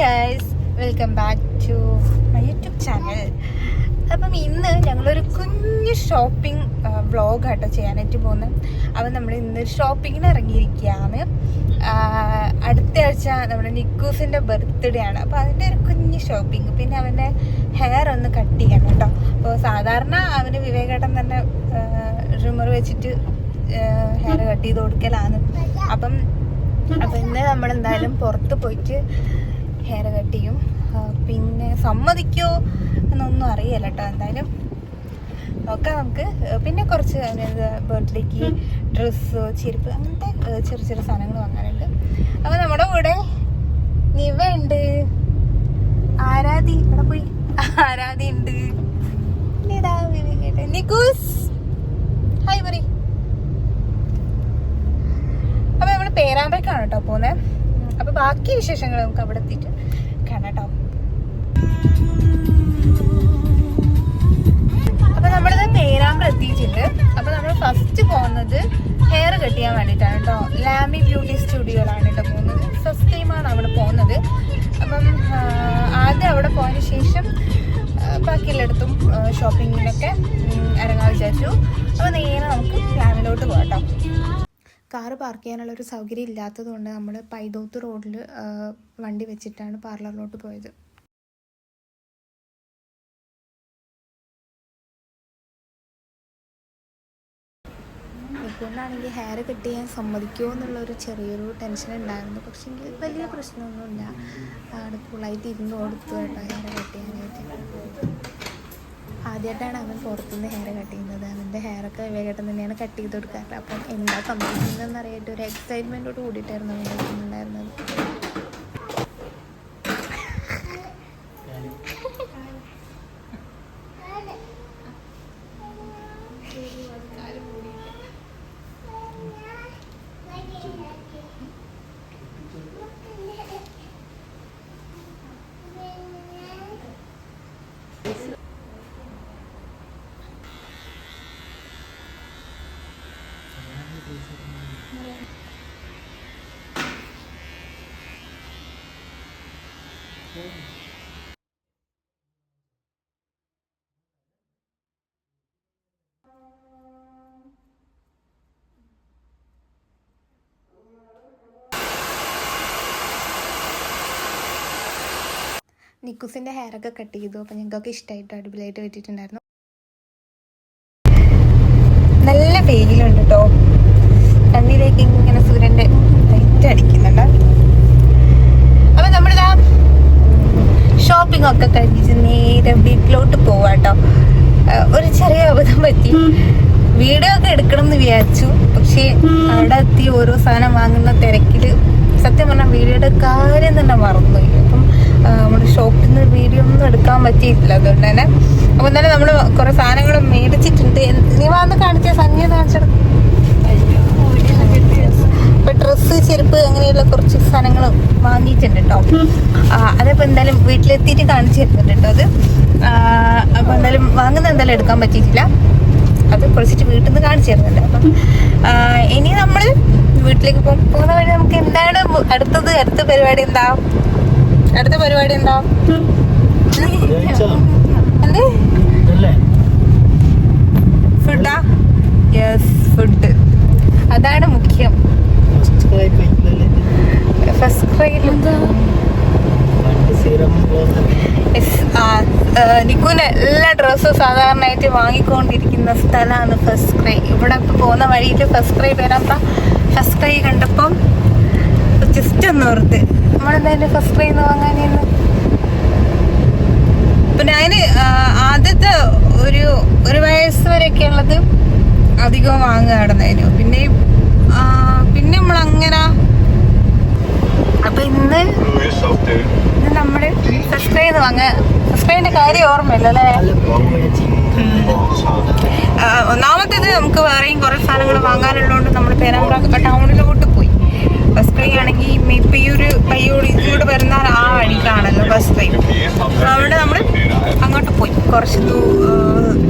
Guys welcome back to my YouTube channel അപ്പം ഇന്ന് ഞങ്ങളൊരു കുഞ്ഞ് ഷോപ്പിംഗ് വ്ളോഗ് ആട്ടോ ചെയ്യാനായിട്ട് പോകുന്നത് അപ്പം നമ്മൾ ഇന്ന് ഷോപ്പിങ്ങിന് ഇറങ്ങിയിരിക്കുകയാണ്. അടുത്ത ആഴ്ച നമ്മുടെ നിക്കൂസിന്റെ ബർത്ത്ഡേ ആണ്. അപ്പോൾ അതിന്റെ ഒരു കുഞ്ഞ് ഷോപ്പിംഗ് പിന്നെ അവന്റെ ഹെയർ ഒന്ന് കട്ട് ചെയ്യണം കേട്ടോ. അപ്പോൾ സാധാരണ അവന് വിവേകേട്ടൻ തന്നെ റിമർ വെച്ചിട്ട് ഹെയർ കട്ട് ചെയ്ത് കൊടുക്കലാണ്. അപ്പം അപ്പം ഇന്ന് നമ്മൾ എന്തായാലും പുറത്ത് പോയിട്ട് ഹെയർ കട്ട് ചെയ്യും പിന്നെ സമ്മതിക്കോ എന്നൊന്നും അറിയില്ല കേട്ടോ എന്തായാലും. നോക്കാം നമുക്ക് പിന്നെ കുറച്ച് ബർത്ത്ഡേക്ക് ഡ്രസ്സ് ചെരുപ്പ് അങ്ങനത്തെ ചെറിയ ചെറിയ സാധനങ്ങൾ വാങ്ങാനുണ്ട്. അപ്പോൾ നമ്മുടെ കൂടെ നിവ ഉണ്ട്. ആരാധി ഇവിടെ പോയി? ആരാധി ഉണ്ട്. അപ്പൊ നമ്മൾ പേരാമ്പ്രക്കാണ് കേട്ടോ പോകുന്നത് അപ്പൊ ബാക്കി വിശേഷങ്ങൾ നമുക്ക് അവിടെ എത്തിയിട്ട് കാണാം കേട്ടോ. അപ്പൊ നമ്മളിത് പേരാമ്പ്ര എത്തിയിട്ടുണ്ട്. അപ്പൊ നമ്മൾ ഫസ്റ്റ് പോകുന്നത് ഹെയർ കട്ട് ചെയ്യാൻ വേണ്ടിയിട്ടാണ് കേട്ടോ. ലാമി ബ്യൂട്ടി സ്റ്റുഡിയോയിലാണ് കേട്ടോ പോകുന്നത്. ഫസ്റ്റ് ടൈമാണ് അവിടെ പോകുന്നത്. അപ്പം ആദ്യം അവിടെ പോയതിന് ശേഷം ബാക്കി എല്ലായിടത്തും ഷോപ്പിങ്ങിനൊക്കെ ഇറങ്ങാൻ വിചാരിച്ചു. അപ്പോൾ നേരെ നമുക്ക് ലാമിലോട്ട് പോകാം കാറ് പാർക്ക് ചെയ്യാനുള്ള ഒരു സൗകര്യം ഇല്ലാത്തത് കൊണ്ട് നമ്മൾ പൈതോത്ത് റോഡിൽ വണ്ടി വെച്ചിട്ടാണ് പാർലറിലോട്ട് പോയത്. നിൽക്കൊണ്ടാണെങ്കിൽ ഹെയർ കട്ട് ചെയ്യാൻ സമ്മതിക്കുമോ എന്നുള്ളൊരു ചെറിയൊരു ടെൻഷൻ ഉണ്ടായിരുന്നു. പക്ഷേ വലിയ പ്രശ്നമൊന്നുമില്ല. അവിടെ കൂളായിട്ട് ഇരുന്ന് കൊടുത്തു കേട്ടോ ഹെയർ കട്ട് ചെയ്യാനായിട്ട് ആദ്യമായിട്ടാണ് അവൻ പുറത്തുനിന്ന് ഹെയർ കട്ട് ചെയ്യുന്നത്. അവന്റെ ഹെയറൊക്കെ വേഗം തന്നെയാണ് കട്ട് ചെയ്ത് കൊടുക്കാറ്. അപ്പം എന്താ സംഭവിക്കുന്നതെന്ന് അറിയായിട്ട് ഒരു എക്സൈറ്റ്മെന്റോട് കൂടിയിട്ടായിരുന്നു അവൻ കളിക്കുന്നുണ്ടായിരുന്നത് നിക്കുസിന്റെ ഹെയറൊക്കെ കട്ട് ചെയ്തു. അപ്പോൾ ഞങ്ങൾക്കൊക്കെ ഇഷ്ടമായിട്ട് അടിപൊളിയായിട്ട് പറ്റിയിട്ടുണ്ടായിരുന്നു നല്ല വെയിലുണ്ട് കേട്ടോ കണ്ണിലേക്ക് ഇങ്ങനെ സൂര്യന്റെ ലൈറ്റ് അടിക്കുന്നുണ്ട്. അപ്പം നമ്മളിതാ ഷോപ്പിംഗ് ഒക്കെ കഴിഞ്ഞിട്ട് നേരെ വീട്ടിലോട്ട് പോവാട്ടോ ഒരു ചെറിയ അബദ്ധം പറ്റി. വീഡിയോ ഒക്കെ എടുക്കണം എന്ന് വിചാരിച്ചു. പക്ഷേ അവിടെ എത്തി ഓരോ സാധനം വാങ്ങുന്ന തിരക്കിൽ സത്യം പറഞ്ഞാൽ വീഡിയോയുടെ കാര്യം തന്നെ മറന്നുപോയി. അപ്പം നമ്മുടെ ഷോപ്പിൽ നിന്ന് വീഡിയോ ഒന്നും എടുക്കാൻ പറ്റിയിട്ടില്ല അതുകൊണ്ട് തന്നെ. അപ്പൊ തന്നെ നമ്മൾ കുറേ സാധനങ്ങൾ മേടിച്ചിട്ടുണ്ട്. നീ വന്ന് കാണിച്ച. സഞ്ജയ കാണിച്ചത് ഇപ്പൊ ഡ്രസ്സ് ചെരുപ്പ് അങ്ങനെയുള്ള കുറച്ച് സാധനങ്ങൾ വാങ്ങിയിട്ടുണ്ട് കേട്ടോ അതിപ്പോ എന്തായാലും വീട്ടിലെത്തിയിട്ട് കാണിച്ചു തരുന്നുണ്ട് കേട്ടോ അത്. അപ്പോൾ അപ്പൊ എന്തായാലും വാങ്ങുന്ന എന്തായാലും എടുക്കാൻ പറ്റിയിട്ടില്ല. അത് കുറച്ചിട്ട് വീട്ടിൽ നിന്ന് കാണിച്ചു തരുന്നുണ്ട്. അപ്പം ഇനി നമ്മൾ വീട്ടിലേക്ക് പോകും പോകുന്ന വഴി നമുക്ക് എന്താണ് അടുത്തത്? അടുത്ത പരിപാടി എന്താ? അടുത്ത പരിപാടി ഉണ്ടോ? എന്ത്? ഫുഡാ? യെസ് ഫുഡ് അതാണ് മുഖ്യം. ഫസ്റ്റ് നിക്കുന് എല്ലാ ഡ്രസ്സും സാധാരണയായിട്ട് വാങ്ങിക്കൊണ്ടിരിക്കുന്ന സ്ഥലമാണ് ഫസ്റ്റ് ക്രൈ ഇവിടെ പോകുന്ന വഴിയിൽ ഫസ്റ്റ് ക്രൈ വരാത്ത ഫസ്റ്റ് ക്രൈ കണ്ടപ്പം ജസ്റ്റ് ഒന്ന് ഓർത്ത്. നമ്മളെന്തായാലും ഫസ്റ്റ് ട്രെയിൻ വാങ്ങാനിന്ന് പിന്നെ അതിന് ആദ്യത്തെ ഒരു ഒരു വയസ്സ് വരെയൊക്കെ ഉള്ളത് അധികം വാങ്ങുക നടന്നതിന് പിന്നെ പിന്നെ നമ്മൾ അങ്ങനെ അപ്പൊ ഇന്ന് നമ്മൾ ഫസ്റ്റ് ക്രൈ വാങ്ങ ഫസ്റ്റ് ക്രൈന്റെ കാര്യം ഓർമ്മയില്ല അല്ലേ ആ, ഒന്നാമത്തേത് നമുക്ക് വേറെയും കുറെ സാധനങ്ങൾ വാങ്ങാനുള്ളതുകൊണ്ട് നമ്മൾ പേരാമ്പ്ര ടൗണിലോട്ട് പോയി. ബസ് ഇപ്പൊ ഈ ഒരു പയ്യോളിയിലൂടെ വരുന്ന ആ വഴിക്കാണല്ലോ ബസ് ട്രെയിൻ അവിടെ നമ്മൾ അങ്ങോട്ട് പോയി. കുറച്ച്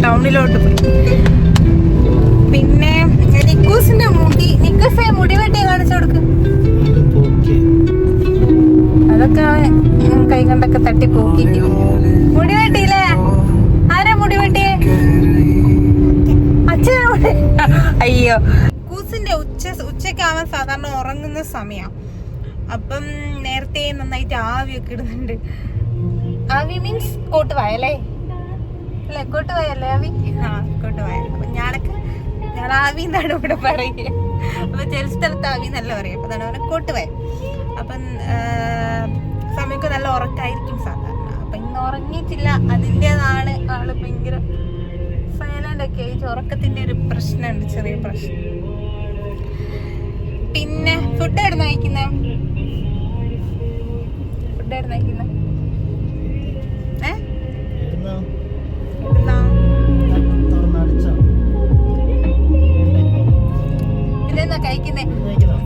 ടൗണിലോട്ട് പോയി. പിന്നെ നിക്കൂസിന്റെ മുടി നിക്കൂസെ മുടി വെട്ടി കാണിച്ചു കൊടുക്ക്. അതൊക്കെ കൈ കൊണ്ടൊക്കെ തട്ടി പോക്കി മുടി വെട്ടിയില്ലേ? ആരാ മുടി വെട്ടിയേ? അച്ഛനാ അയ്യോ. ഉച്ചയ്ക്കാവാൻ സാധാരണ ഉറങ്ങുന്ന സമയം. അപ്പം നേരത്തെ നന്നായിട്ട് ആവിയൊക്കെ ഇടുന്നുണ്ട്. ആവി മീൻസ് കോട്ട് വയലേ അല്ലേ കോട്ട് വയല്ലേ ആവി? ആ കോട്ട് വയൽ അപ്പൊ ഞാനൊക്കെ ഞാൻ ആവി എന്നാണ് ഇവിടെ പറയുക. അപ്പൊ ചില സ്ഥലത്ത് ആവി എന്നല്ല പറയും അപ്പൊ അതാണ് പറഞ്ഞ കോട്ട് വയൽ അപ്പം സമയക്ക് നല്ല ഉറക്കായിരിക്കും സാധാരണ. അപ്പൊ ഇന്ന് ഉറങ്ങിയിട്ടില്ല. അതിന്റെതാണ് ആൾ ഭയങ്കര സൈലന്റ് ഒക്കെ ആയിട്ട് ഉറക്കത്തിന്റെ ഒരു പ്രശ്നമുണ്ട് ചെറിയ പ്രശ്നം. പിന്നെ ഫുഡ് എവിടെ നയിക്കുന്നേ ഫുഡ് എവിടെ നയിക്കുന്നേ? ഇതെന്നാ കഴിക്കുന്നേ?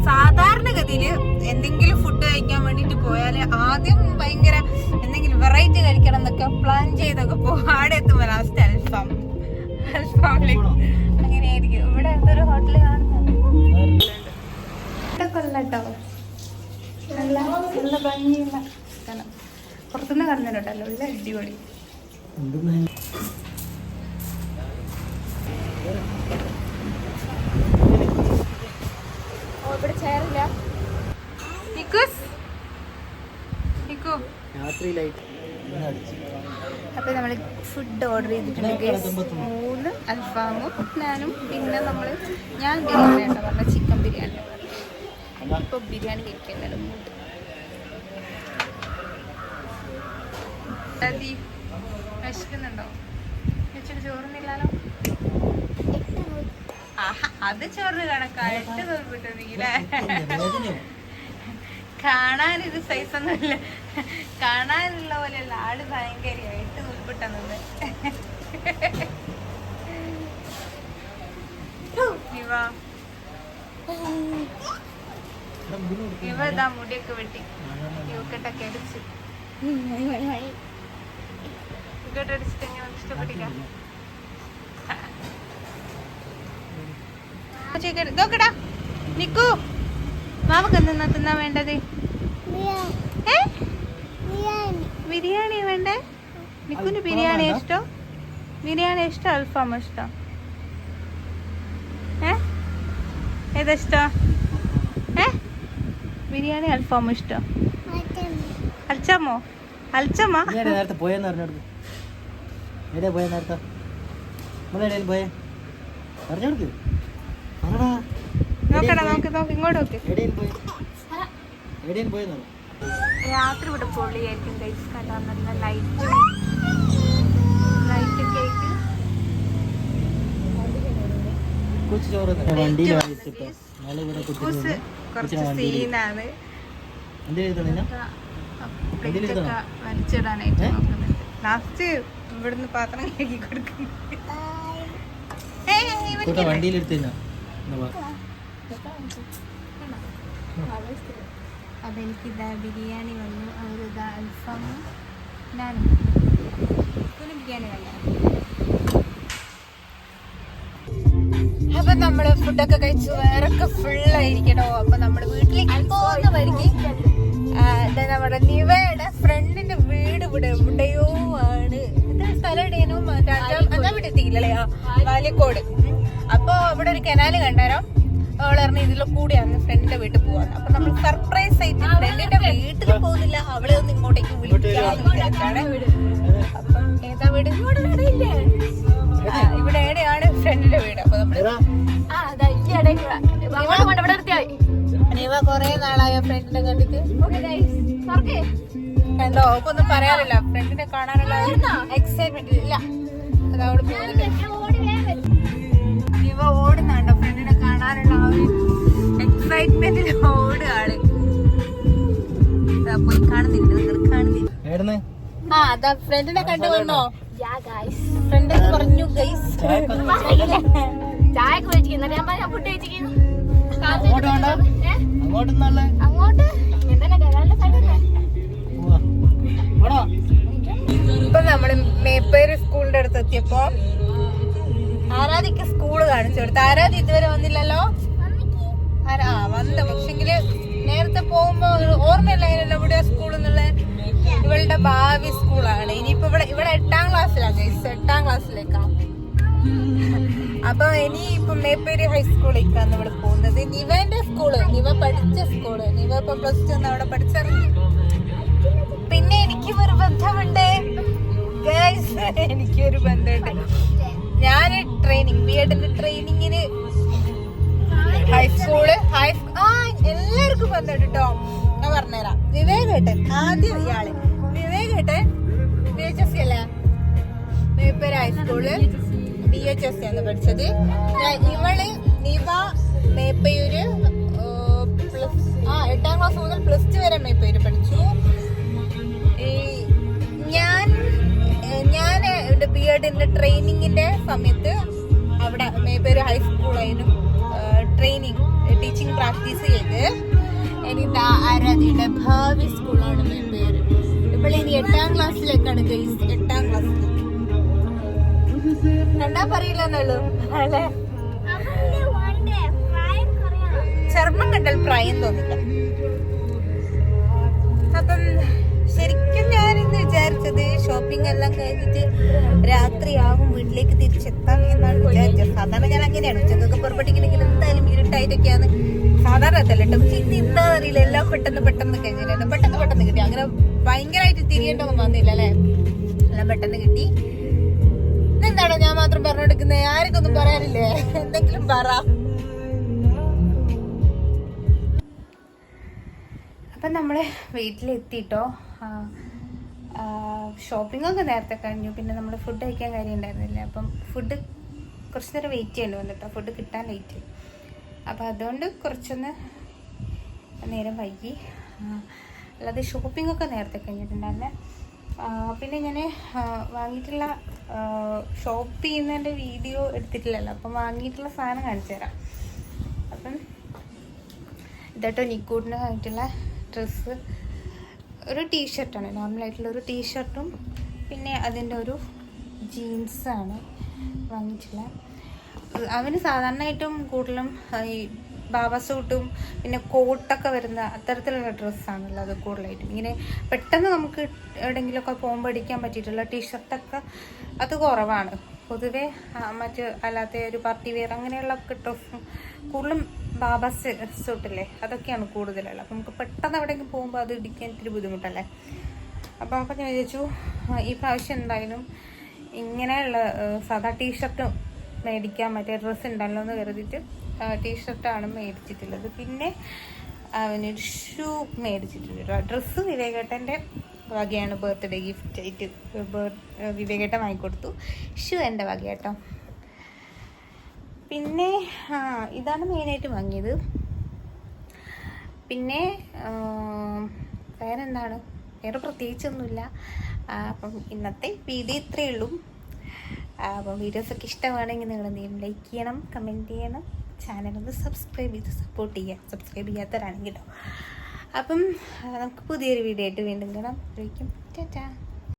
സാധാരണഗതിയിൽ എന്തെങ്കിലും ഫുഡ് കഴിക്കാൻ വേണ്ടിട്ട് പോയാൽ ആദ്യം ഭയങ്കര എന്തെങ്കിലും വെറൈറ്റി കഴിക്കണം എന്നൊക്കെ പ്ലാൻ ചെയ്തൊക്കെ പോകും ആടെ എത്തുമ്പോ ലാസ്റ്റ് അൽഫാം അൽഫാമിലേക്ക് അങ്ങനെയായിരിക്കും. ഇവിടെ എന്തൊരു ഹോട്ടൽ കാണുന്നുണ്ട്. ഇവിടെ കേട്ടോ. നല്ല നല്ല ഭംഗിയുള്ള സ്ഥലം. പുറത്തുനിന്ന് കാണുന്നുണ്ടല്ലോ ഉള്ള അടിപൊളി. അപ്പൊ നമ്മൾ ഫുഡ് ഓർഡർ ചെയ്തിട്ടുണ്ട്. മൂന്ന് അൽഫാമും ഞാനും പിന്നെ നമ്മൾ ഞാൻ ബിരിയാണി കേട്ടോ. പറഞ്ഞ ഇപ്പൊ ബിരിയാണി കഴിക്കുന്നല്ലോ മൂന്ന് അതി. ചോറിന് കണക്കായിട്ട് കാണാൻ ഇത് സൈസ് ഒന്നുമില്ല കാണാനുള്ള പോലെയല്ല. ആൾ ഭയങ്കരമായിട്ട് തോൽപ്പിട്ടെന്നത് ഇവ ഇവ ഇതാ മുടിയൊക്കെ വെട്ടി. ഇവക്കെട്ടൊക്കെ അടിച്ച്. ഇവക്കെട്ട് അടിച്ചിട്ട് ഞാൻ ഇഷ്ടപ്പെട്ടില്ല നോക്കടാ നിക്കൂ. മാമക്ക് എന്താ തിന്നാ വേണ്ടത്? ബിരിയാണി വേണ്ടേ? നിക്കുന് ബിരിയാണി ഇഷ്ടം? ബിരിയാണി ഇഷ്ടം അൽഫാം ഇഷ്ടം? ഏ? ഏതാ ഇഷ്ടം? ബിരിയാണി അൽഫാമോ ഇഷ്ടം? അൽച്ചമ്മോ? അൽച്ചമ്മ? നേരത്തെ പോയെന്ന് പറഞ്ഞെടുക്ക്. എവിടെയാ പോയ നേരത്തെ? നമ്മളെവിടെയും പോയേ? പറഞ്ഞെടുക്ക്. പറടാ. നോക്കടാ നോക്ക് നോക്ക് ഇങ്ങോട്ട് നോക്ക്. എവിടെയും പോയെന്നു രാത്രി ഇവിടെ പൊള്ളിയായിരിക്കും ഗൈസ് കണ്ടാൽ നല്ല ലൈറ്റും ലൈറ്റൊക്കെ ആയിട്ട് കൊച്ചു ചോറ് കുത്തി കുറച്ച് സീനാണ്. വലിച്ചിടാനായിട്ട് ലാസ്റ്റ് ഇവിടുന്ന് പാത്രം കഴുകി കൊടുക്കുന്നു. ഏയ് ഇവനിക്ക് കൂട്ട വണ്ടിയിലെടുത്ത് തിന്നാ. എന്നാ വാ. അപ്പൊ എനിക്ക് ഇതാ ബിരിയാണി വന്നു അവരിതാ അൽഫാമും ഞാനും ബിരിയാണി വേണ്ട അപ്പൊ നമ്മൾ ഫുഡൊക്കെ കഴിച്ചു. വേറൊക്കെ ഫുൾ ആയിരിക്കണോ അപ്പൊ നമ്മുടെ വീട്ടിലേക്ക് പോകുന്ന ഇത് നമ്മുടെ നിവയുടെ ഫ്രണ്ടിന്റെ വീട് ഇവിടെ എവിടെയോ ആണ്. സ്ഥലം എവിടെയാണോ അഞ്ചാം വീട് എത്തിയില്ലേ ആ വാലിക്കോട്. അപ്പൊ ഇവിടെ ഒരു കനാല് കണ്ടാരോ? അവളറിഞ്ഞ ഇതിൽ ഇതിലെ കൂടിയാണ് ഫ്രണ്ടിന്റെ വീട്ടിൽ പോവാൻ അപ്പൊ നമ്മൾ സർപ്രൈസ് ആയിട്ട് ഫ്രണ്ടിന്റെ വീട്ടിൽ പോകുന്നില്ല. അവളെ ഒന്ന് ഇങ്ങോട്ടേക്ക് വിളിക്കാന്ന് വിചാരിച്ചാണ് അപ്പം ഏതാ വീട്? ഇങ്ങോട്ട്? ആ, ഇവിടെ എവിടെയാണ്? ഫ്രണ്ടിന്റെ വീട്. അപ്പൊ നമ്മൾ എടാ, നിവ കൊറേ നാളായ ഫ്രണ്ടിനെ കണ്ടിട്ട്? കണ്ടോ അപ്പൊ ഒന്നും പറയാനില്ല. ഫ്രണ്ടിനെ കാണാനുള്ള എക്സൈറ്റ്മെന്റ് ഇല്ല. അതവിടെ ഓടുന്നുണ്ടോ ഫ്രണ്ടിനെ കാണാനുള്ള ആ ഒരു എക്സൈറ്റ്മെന്റിൽ ഓടുകയാണ് ദാ പോയി കാണുന്നില്ല. നിങ്ങൾ കാണുന്നില്ല ആ അതാ ഫ്രണ്ടിനെ കണ്ടു വന്നോ? ഫ്രണ്ട് പറഞ്ഞു ഗൈസ് ചായ കുടിച്ചിരിക്കുന്നു. ഞാൻ ഫുഡ് കഴിച്ചിരിക്കുന്നു. അങ്ങോട്ട് ഇപ്പൊ നമ്മൾ മേപ്പേര് സ്കൂളിന്റെ അടുത്ത് എത്തിയപ്പോ ആരാധിക്ക് സ്കൂൾ കാണിച്ചു കൊടുത്തു. ആരാധി ഇതുവരെ വന്നില്ലല്ലോ? ആരാ? ആ വന്ന പക്ഷെങ്കിൽ നേരത്തെ പോകുമ്പോ ഓർമ്മയില്ല എവിടെയാ സ്കൂൾ എന്നുള്ള ഇവളെ ഭാവി സ്കൂളാണ്. ഇനിയിപ്പോ ഇവിടെ ഇവിടെ എട്ടാം ക്ലാസ്സിലാണ് ഗൈസ് എട്ടാം ക്ലാസ്സിലേക്കാ. അപ്പൊ ഇനി ഇപ്പൊ മേപ്പേര് ഹൈസ്കൂളിലേക്കാണ് ഇവിടെ പോകുന്നത്. നിവന്റെ സ്കൂൾ. നിവ പഠിച്ച സ്കൂൾ. നിവ ഇപ്പൊ പ്ലസ് ടു അവിടെ പഠിച്ചിറങ്ങി. പിന്നെ എനിക്ക് ഒരു ബന്ധമുണ്ട്. എനിക്ക് ഒരു ബന്ധമുണ്ട്. ഞാൻ ട്രെയിനിങ് ബി എഡിന്റെ ട്രെയിനിങ്ങിന് ഹൈസ്കൂൾ ഹൈ ആ എല്ലാവർക്കും ബന്ധമുണ്ട് കേട്ടോ ഞാൻ പറഞ്ഞുതരാം. വിവേകേട്ടൻ ആദ്യം ഇയാൾ. ഏട്ടൻ ബി എച്ച് എസ് സി അല്ലേ? Meppayur high school B H S C ആണ് പഠിച്ചത്. ഇവൾ നിവ മേപ്പയൂര് പ്ലസ് ആ എട്ടാം ക്ലാസ് മുതൽ പ്ലസ് ടു വരെ മേപ്പയൂര് പഠിച്ചു. ഞാൻ ഞാൻ എന്റെ ബി എഡിന്റെ ട്രെയിനിങ്ങിന്റെ സമയത്ത് അവിടെ മേപ്പേര് ഹൈസ്കൂളായാലും ട്രെയിനിങ് ടീച്ചിങ് പ്രാക്ടീസ് ചെയ്ത്. എനിക്ക് ആരാധിയുടെ ഭാവി സ്കൂളാണ് എട്ടാം ക്ലാസ്സിലേക്കാണ് ഗൈസ് എട്ടാം ക്ലാസ്സിലേക്ക് കണ്ടാ പറയില്ലെന്നുള്ളൂ. അല്ലേ? ചർമ്മം കണ്ടാൽ പ്രായം തോന്നില്ല. അപ്പം ശരിക്കും ഞാൻ ഇന്ന് വിചാരിച്ചത് ഷോപ്പിംഗ് എല്ലാം കഴിഞ്ഞിട്ട് രാത്രിയാകും വീട്ടിലേക്ക് തിരിച്ചെത്താം എന്നാണ് വിചാരിച്ചത്. സാധാരണ ഞാൻ അങ്ങനെയാണ്. ഉച്ചക്കൊക്കെ പുറപ്പെട്ടിട്ടുണ്ടെങ്കിൽ എന്തായാലും ഇരുട്ടായിട്ടൊക്കെയാണ് സാധാരണ എത്തല്ല പക്ഷെ ഇന്ന് എന്താ അറിയില്ല. എല്ലാം പെട്ടെന്ന് പെട്ടെന്ന് കഴിഞ്ഞിട്ടുണ്ട് പെട്ടെന്ന് പെട്ടെന്ന് കിട്ടി. അങ്ങനെ ഭയങ്കരമായിട്ട് തിരിയേണ്ടൊന്നും വന്നില്ല അല്ലേ? എല്ലാം പെട്ടെന്ന് കിട്ടി. ഇതെന്താണോ ഞാൻ മാത്രം പറഞ്ഞെടുക്കുന്നത് ആർക്കൊന്നും പറയാനില്ലേ? എന്തെങ്കിലും പറ. അപ്പം നമ്മൾ വീട്ടിലെത്തിട്ടോ ഷോപ്പിംഗ് ഒക്കെ നേരത്തെ കഴിഞ്ഞു. പിന്നെ നമ്മൾ ഫുഡ് കഴിക്കാൻ കാര്യം ഉണ്ടായിരുന്നില്ല. അപ്പം ഫുഡ് കുറച്ച് നേരം വെയിറ്റ് ചെയ്യേണ്ടി വന്നിട്ടോ ഫുഡ് കിട്ടാൻ ലേറ്റ് അപ്പോൾ അതുകൊണ്ട് കുറച്ചൊന്ന് നേരം വൈകി. അല്ലാതെ ഷോപ്പിംഗ് ഒക്കെ നേരത്തെ കഴിഞ്ഞിട്ടുണ്ടായിരുന്നെ. പിന്നെ ഞാൻ വാങ്ങിയിട്ടുള്ള ഷോപ്പ് ചെയ്യുന്നതിന്റെ വീഡിയോ എടുത്തിട്ടില്ലല്ലോ. അപ്പം വാങ്ങിയിട്ടുള്ള സാധനം കാണിച്ചു തരാം. അപ്പം ഇതാട്ടോ നിക്കൂട്ടിന് വാങ്ങിയിട്ടുള്ള ഡ്രസ്സ് ഒരു ടീഷർട്ടാണ് നോർമലായിട്ടുള്ള ഒരു ടീഷർട്ടും പിന്നെ അതിന്റെ ഒരു ജീൻസാണ് വാങ്ങിയിട്ടുള്ള. അവന് സാധാരണയായിട്ടും കൂടുതലും ഈ ബാബ സൂട്ടും പിന്നെ കോട്ടൊക്കെ വരുന്ന അത്തരത്തിലുള്ള ഡ്രസ്സാണല്ലോ അത് കൂടുതലായിട്ടും. ഇങ്ങനെ പെട്ടെന്ന് നമുക്ക് എവിടെയെങ്കിലുമൊക്കെ പോകുമ്പോൾ അടിക്കാൻ പറ്റിയിട്ടുള്ള ടീഷർട്ടൊക്കെ അത് കുറവാണ്. പൊതുവെ മറ്റ് അല്ലാത്ത ഒരു പാർട്ടി വെയർ അങ്ങനെയുള്ള ഡ്രസ്സും കൂടുതലും ബാബ സൂട്ടില്ലേ അതൊക്കെയാണ് കൂടുതലുള്ളത്. അപ്പം നമുക്ക് പെട്ടെന്ന് എവിടെയെങ്കിലും പോകുമ്പോൾ അത് ഇടിക്കാൻ ഇത്തിരി ബുദ്ധിമുട്ടല്ലേ? അപ്പോൾ അപ്പം ഞാൻ വിചാരിച്ചു ഈ പ്രാവശ്യം എന്തായാലും ഇങ്ങനെയുള്ള സാധാ ടീഷർട്ട് മേടിക്കാൻ മറ്റേ ഡ്രസ്സ് ഉണ്ടല്ലോ എന്ന് കരുതിയിട്ട് ടീഷർട്ടാണ് മേടിച്ചിട്ടുള്ളത്. പിന്നെ അവനൊരു ഷൂ മേടിച്ചിട്ടുണ്ട് ഡ്രസ്സ് വിവേകേട്ടന്റെ വകയാണ് ബർത്ത്ഡേ ഗിഫ്റ്റ് ആയിട്ട് വിവേകേട്ടൻ വാങ്ങിക്കൊടുത്തു. ഷൂ എന്റെ വകയാട്ടോ പിന്നെ ഇതാണ് മെയിനായിട്ട് വാങ്ങിയത്. പിന്നെ വേറെന്താണ്? വേറെ പ്രത്യേകിച്ചൊന്നുമില്ല. അപ്പം ഇന്നത്തെ വീതി ഇത്രയേ ഉള്ളൂ. അപ്പം വീഡിയോസൊക്കെ ഇഷ്ടമാണെങ്കിൽ നിങ്ങൾ എന്തെങ്കിലും ലൈക്ക് ചെയ്യണം കമന്റ് ചെയ്യണം. ചാനലൊന്ന് സബ്സ്ക്രൈബ് ചെയ്ത് സപ്പോർട്ട് ചെയ്യുക. സബ്സ്ക്രൈബ് ചെയ്യാത്തവരാണെങ്കിലോ അപ്പം നമുക്ക് പുതിയൊരു വീഡിയോ ആയിട്ട് വീണ്ടും കാണാം. ടാറ്റാ